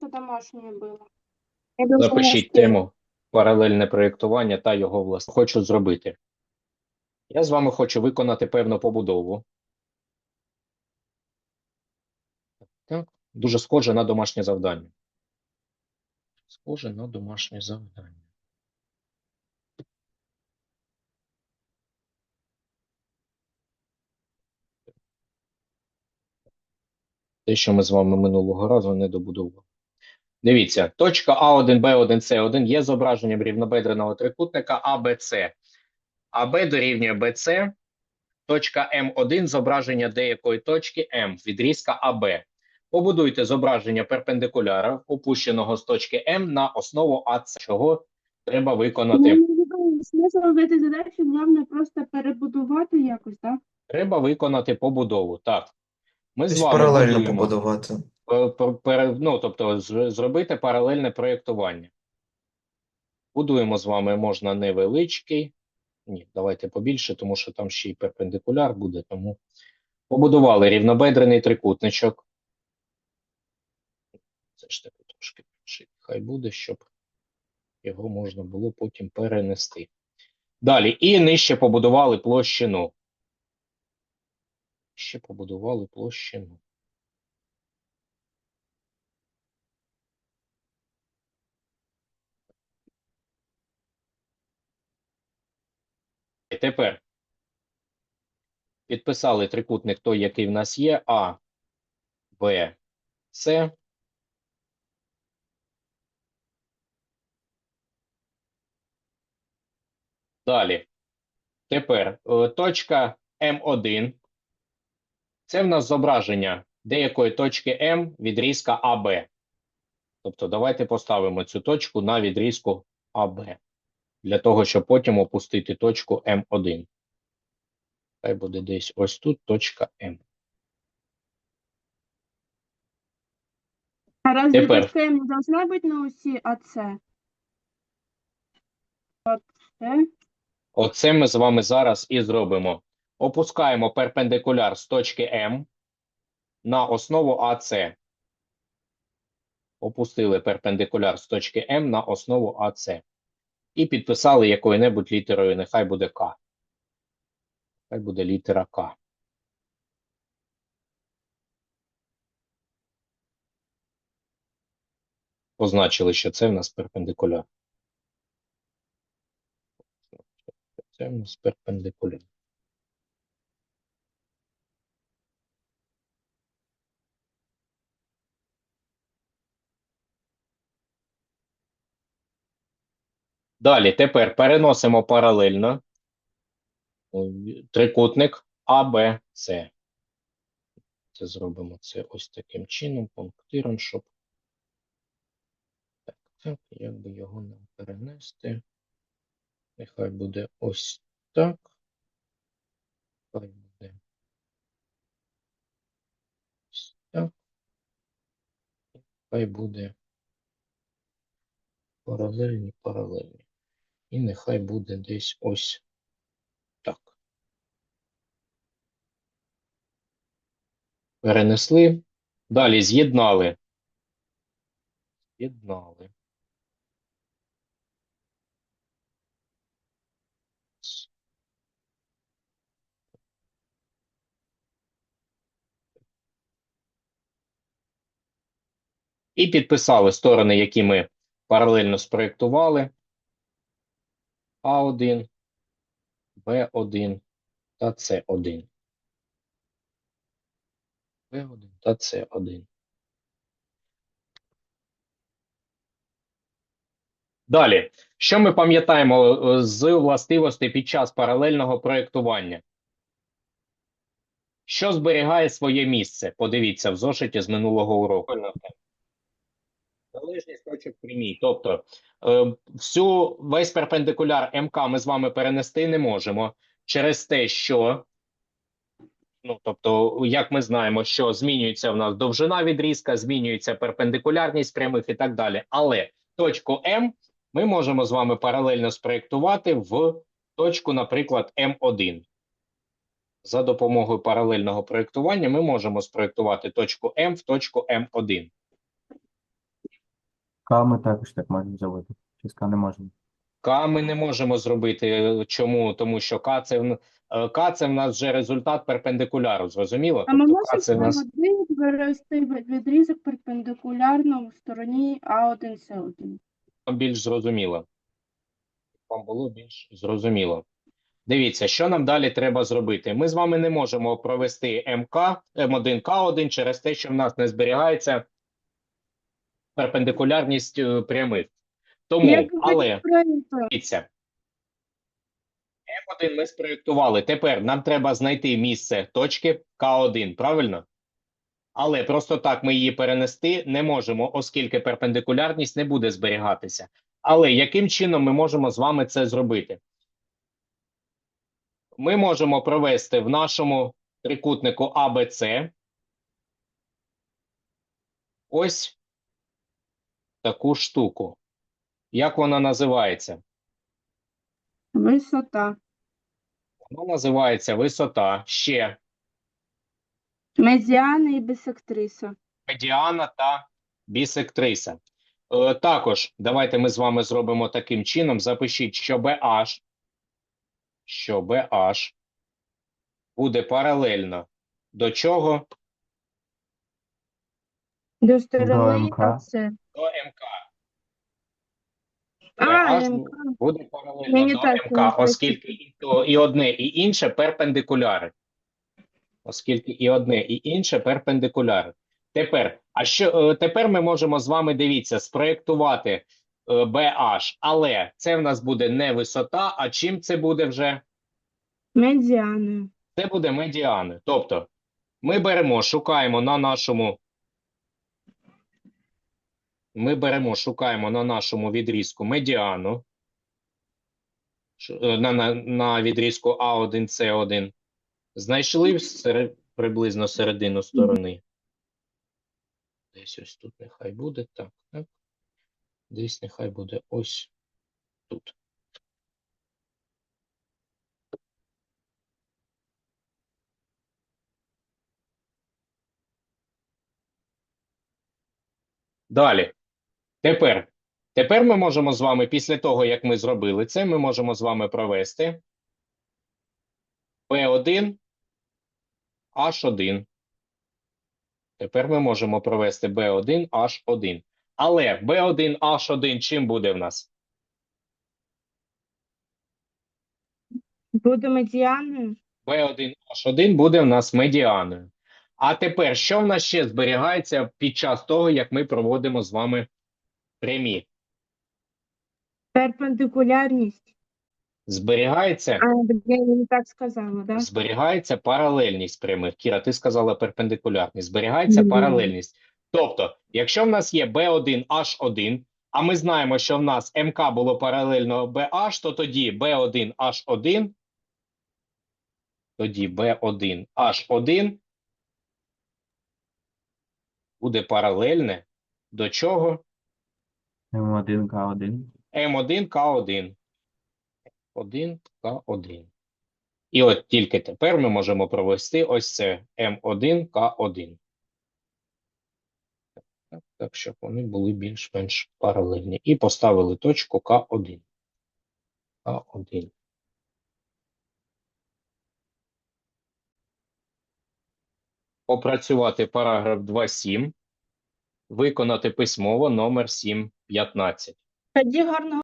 Це домашнє було. Запишіть тему паралельне проєктування та його власне. Хочу зробити. Я з вами хочу виконати певну побудову. Так, дуже схоже на домашнє завдання. Схоже на домашнє завдання. Те, що ми з вами минулого разу не добудували. Дивіться, точка А1, Б1, С1 є зображенням рівнобедреного трикутника АБЦ. АБ дорівнює БЦ. Точка М1 зображення деякої точки М відрізка АБ. Побудуйте зображення перпендикуляра, опущеного з точки М на основу АЦ. Чого треба виконати? Смисл робити задачу, головне просто перебудувати якось, так? Треба виконати побудову. Так. Ми з вами паралельно будуємо. побудувати. Пере- ну, тобто зробити паралельне проєктування. Будуємо з вами можна невеличкий. Ні, давайте побільше, тому що там ще й перпендикуляр буде. Тому побудували рівнобедрений трикутничок. Це ж таки трошки більше. Хай буде, щоб його можна було потім перенести. Далі. І нижче побудували площину. Ще побудували площину. Тепер підписали трикутник той, який в нас є, А, Б, С. Далі. Тепер е, точка М1. Це в нас зображення деякої точки М відрізка АБ. Тобто давайте поставимо цю точку на відрізку АБ. Для того, щоб потім опустити точку М1. Хай буде десь ось тут точка М. А разве Тепер. точка М не должна бути на осі АЦ? Оце. Оце ми з вами зараз і зробимо. Опускаємо перпендикуляр з точки М на основу АЦ. Опустили перпендикуляр з точки М на основу АЦ. І підписали якою-небудь літерою, нехай буде К. Хай буде літера К. Позначили, що це в нас перпендикуляр. Це в нас перпендикуляр. Далі, тепер переносимо паралельно трикутник АБЦ. Це зробимо це ось таким чином, пунктиром, щоб. Так, так, як би його нам перенести? Нехай буде ось так. Хай буде ось так. Хай буде паралельні, паралельні. І нехай буде десь ось так. Перенесли. Далі з'єднали. З'єднали. І підписали сторони, які ми паралельно спроєктували. А1, Б1 та С1. Б1 та С1. Далі, що ми пам'ятаємо е, з властивостей під час паралельного проєктування? Що зберігає своє місце? Подивіться в зошиті з минулого уроку. Залежність точок прямій. Тобто е, всю весь перпендикуляр МК ми з вами перенести не можемо через те, що ну, тобто, як ми знаємо, що змінюється в нас довжина відрізка, змінюється перпендикулярність прямих і так далі. Але точку М ми можемо з вами паралельно спроєктувати в точку, наприклад, М1. За допомогою паралельного проєктування ми можемо спроєктувати точку М в точку М1. К ми також так можемо зробити. Чи з К не можемо? К ми не можемо зробити. Чому? Тому що К це, в- е, К це в нас вже результат перпендикуляру, зрозуміло? А ми Тобто К це в можемо нас один вивести відрізок перпендикулярно в стороні А1, С1. більш зрозуміло. Вам було більш зрозуміло. Дивіться, що нам далі треба зробити. Ми з вами не можемо провести МК, М1, К1 через те, що в нас не зберігається перпендикулярність е, прямих. Тому, але дивіться. М1 ми спроєктували. Тепер нам треба знайти місце точки К1, правильно? Але просто так ми її перенести не можемо, оскільки перпендикулярність не буде зберігатися. Але яким чином ми можемо з вами це зробити? Ми можемо провести в нашому трикутнику ABC ось таку штуку. Як вона називається? висота. Вона називається висота ще Медіана і бісектриса. медіана та бісектриса. Е, також давайте ми з вами зробимо таким чином. Запишіть, що BH, що BH буде паралельно до чого? До сторони МК. А, МК. буде паралельно Мені до так МК, оскільки і, то, і одне, і інше перпендикуляри. Оскільки і одне, і інше перпендикуляри. Тепер, а що е, тепер ми можемо з вами дивіться, спроєктувати е, BH, але це в нас буде не висота, а чим це буде вже? Медіаною. Це буде медіани. Тобто ми беремо, шукаємо на нашому. Ми беремо, шукаємо на нашому відрізку медіану. Е, На, на, на відрізку А1, С1. Знайшли в серед, приблизно середину сторони. Десь ось тут нехай буде. Так, так. Десь нехай буде ось тут. Далі. Тепер. Тепер ми можемо з вами, після того, як ми зробили це, ми можемо з вами провести P1, H1. Тепер ми можемо провести B1, H1. Але B1, H1 чим буде в нас? Буде медіаною. B1, H1 буде в нас медіаною. А тепер, що в нас ще зберігається під час того, як ми проводимо з вами прямі? Перпендикулярність. Зберігається А, я не так сказала, да? Зберігається паралельність прямих. Кіра, ти сказала перпендикулярність. Зберігається Мгм. паралельність. Тобто, якщо в нас є B1, H1, а ми знаємо, що в нас МК було паралельно BH, то тоді B1, H1, тоді B1, H1 буде паралельне до чого? М1, К1. М1, К1. 1, К1. І от тільки тепер ми можемо провести ось це М1, К1. Так, так, щоб вони були більш-менш паралельні. І поставили точку К1. К1. Опрацювати параграф 2.7. Виконати письмово номер 7.15. Тоді гарного